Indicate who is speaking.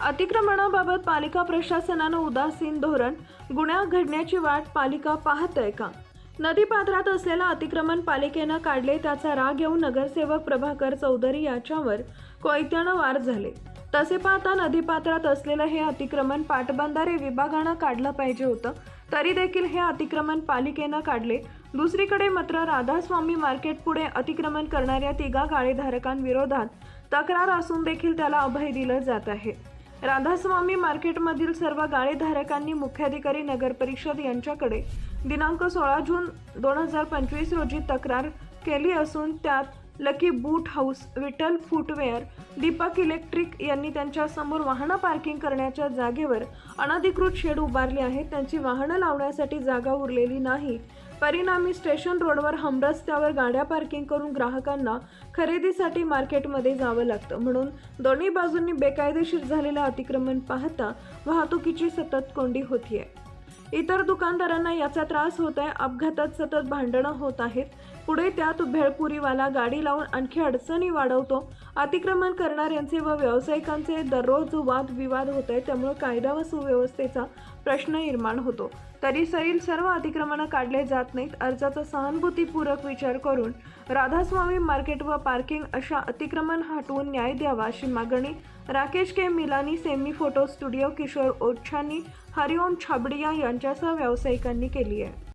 Speaker 1: अतिक्रमणाबाबत पालिका प्रशासनानं उदासीन धोरण गुन्हा घडण्याची वाट पालिका पाहत आहे का नदीपात्रात असलेलं अतिक्रमण पालिकेनं काढले त्याचा राग येऊन नगरसेवक प्रभाकर चौधरी याच्यावर कोयत्यानं वार झाले. तसे पाहता नदीपात्रात असलेलं हे अतिक्रमण पाटबंधारे विभागानं काढलं पाहिजे होतं तरी देखील हे अतिक्रमण पालिकेनं काढले. दुसरीकडे मात्र राधास्वामी मार्केट पुढे अतिक्रमण करणाऱ्या तिघा गाळेधारकांविरोधात तक्रार असून देखील त्याला अभय दिलं जात आहे. राधास्वामी मार्केटमधील सर्व गाळेधारकांनी मुख्याधिकारी नगर परिषद यांच्याकडे दिनांक सोळा जून दोन हजार पंचवीस रोजी तक्रार केली असून त्यात lucky boot house Vitthal footwear Deepak electric यांनी त्यांच्यासमोर वाहनं पार्किंग करण्याच्या जागेवर अनधिकृत शेड उभारले आहेत. त्यांची वाहनं लावण्यासाठी जागा उरलेली नाही. परिणामी स्टेशन रोडवर हमरस्त्यावर गाड्या पार्किंग करून ग्राहकांना खरेदीसाठी मार्केटमध्ये जावं लागतं. म्हणून दोन्ही बाजूंनी बेकायदेशीर झालेलं अतिक्रमण पाहता वाहतुकीची सतत कोंडी होतीये. इतर दुकानदारांना याचा त्रास होत आहे अपघातात सतत भांडणं होत आहेत. पुढे त्यात भेळपुरीवाला गाडी लावून आणखी अडचणी वाढवतो अतिक्रमण करणाऱ्यांचे व व्यावसायिकांचे दररोज वाद विवाद होत आहे त्यामुळे कायदा व सुव्यवस्थेचा प्रश्न निर्माण होतो. तरी सरील सर्व अतिक्रमणं काढले जात नाहीत अर्जाचा सहानुभूतीपूर्वक विचार करून राधास्वामी मार्केट व पार्किंग अशा अतिक्रमण हटवून न्याय द्यावा अशी मागणी Rakesh K. Milani semi photo studio Kishor Ochhani Hariom Chhabria यांच्यासह व्यावसायिकांनी केली आहे.